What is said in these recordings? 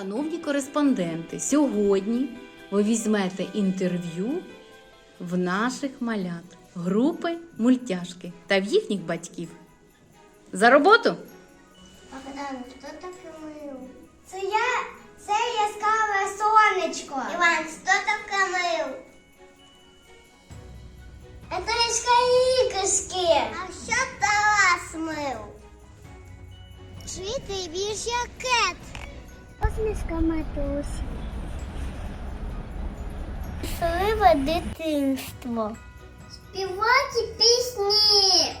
Шановні кореспонденти, сьогодні ви візьмете інтерв'ю в наших малят групи мультяшки та в їхніх батьків. За роботу! Богдан, хто таке мил? Це я, це яскраве сонечко. Іван, хто таке мил? Это іграшки. А що Тарас мив? Жити більш як кет. Посмішка матусі. Щасливе дитинство. Співати пісні.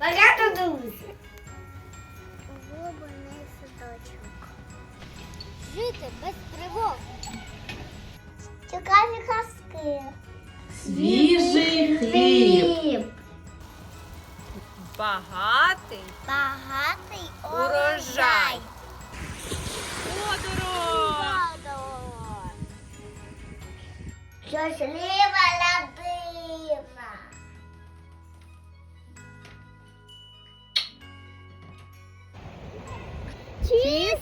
Багато друзів. Улюблений садочок. Жити без тривог. Цікаві казки. Свіжий хліб. Багатий Багатий Jos liiva lämpimä. Cheese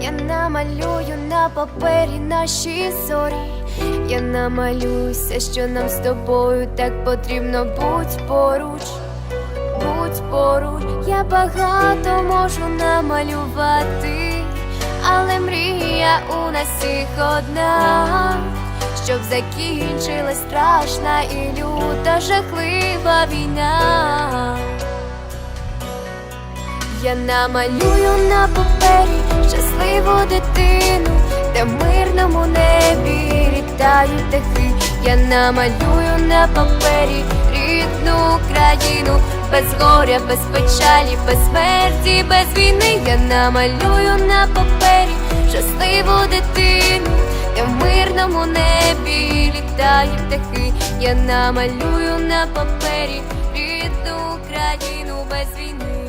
Я намалюю на папері наші зорі. Я намалююся, що нам з тобою так потрібно будь поруч, будь поруч, я багато можу намалювати, але мрія у нас всіх одна, щоб закінчилась страшна і люта жахлива війна. Я намалюю на папері щасливу дитину, де в мирному небі літають птахи. Я намалюю на папері рідну Україну, без горя, без печалі, без смерті, без війни. Я намалюю на папері щасливу дитину, де в мирному небі літають птахи. Я намалюю на папері рідну Україну без війни.